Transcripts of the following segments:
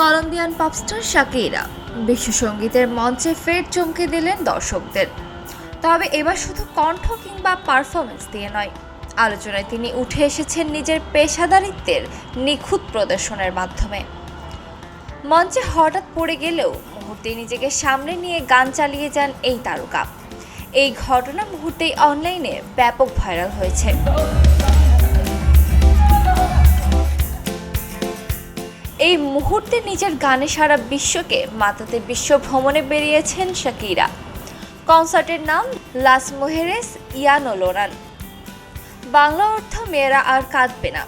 Colombian pop star Shakira. বিশ্বসঙ্গীতের মঞ্চে ফের চমকে দিলেন দর্শকদের। তবে এবার শুধু কণ্ঠ কিংবা পারফরমেন্স দিয়ে নয়। আলোচনায় তিনি উঠে এসেছেন নিজের পেশাদারিত্বের নিখুঁত প্রদর্শনের মাধ্যমে। মঞ্চে হঠাৎ পড়ে গেলেও মুহূর্তে নিজেকে সামনে নিয়ে গান চালিয়ে যান এই তারকা। এই ঘটনা মুহূর্তেই অনলাইনে ব্যাপক ভাইরাল হয়েছে। এই মুহূর্তে নিজের গানে সারা বিশ্বকে, মাতাতে বিশ্ব ভ্রমণে বেরিয়েছেন শাকিরা। কনসার্টের নাম লাস মোহেরেস, ইয়ানো লোরান। বাংলা অর্থ, মেয়েরা আর কাঁদবে না।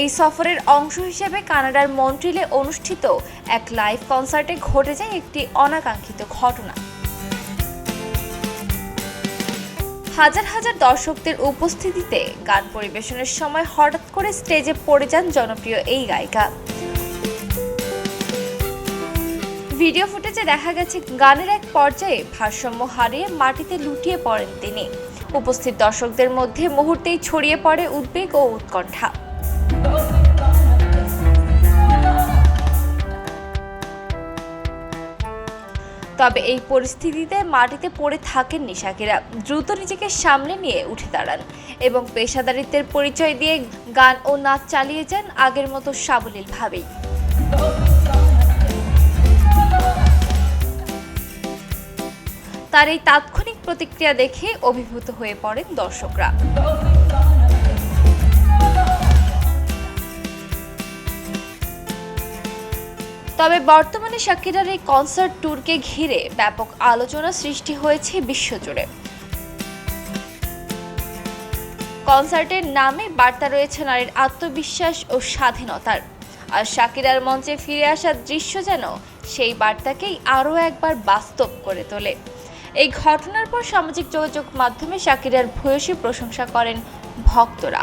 এই সফরের অংশ হিসেবে কানাডার মন্ট্রিলে অনুষ্ঠিত এক লাইভ কনসার্টে ঘটে যায় একটি অনাকাঙ্ক্ষিত ঘটনা। হাজার হাজার দর্শকদের উপস্থিতিতে গান পরিবেশনের সময় হঠাৎ করে স্টেজে পড়ে যান জনপ্রিয় এই গায়িকা। ভিডিও ফুটেজে দেখা গেছে গানের এক পর্যায়ে ভারসাম্য হারিয়ে মাটিতে লুটিয়ে পড়েন তিনি। উপস্থিত দর্শকদের মধ্যে মুহূর্তেই ছড়িয়ে পড়ে উদ্বেগ ও উৎকণ্ঠা। তবে এই পরিস্থিতিতে মাটিতে পড়ে থাকেন নিশাকেরা। দ্রুত নিজেকে সামনে নিয়ে উঠে দাঁড়ান এবং পেশাদারিত্বের পরিচয় দিয়ে গান ও নাচ চালিয়ে যান আগের মতো সাবলীলভাবেই। তার এই তাৎক্ষণিক প্রতিক্রিয়া দেখে অভিভূত হয়ে পড়েন দর্শকরা। তবে বর্তমানে শাকিরার এই কনসার্ট ট্যুরকে ঘিরে ব্যাপক আলোচনা সৃষ্টি হয়েছে বিশ্বজুড়ে। কনসার্টের নামে বার্তা রয়েছে নারীর আত্মবিশ্বাস ও স্বাধীনতার। আর শাকিরার মঞ্চে ফিরে আসার দৃশ্য যেন সেই বার্তাকেই আরও একবার বাস্তব করে তোলে। এই ঘটনার পর সামাজিক যোগাযোগ মাধ্যমে শাকিরার ভূয়সী প্রশংসা করেন ভক্তরা।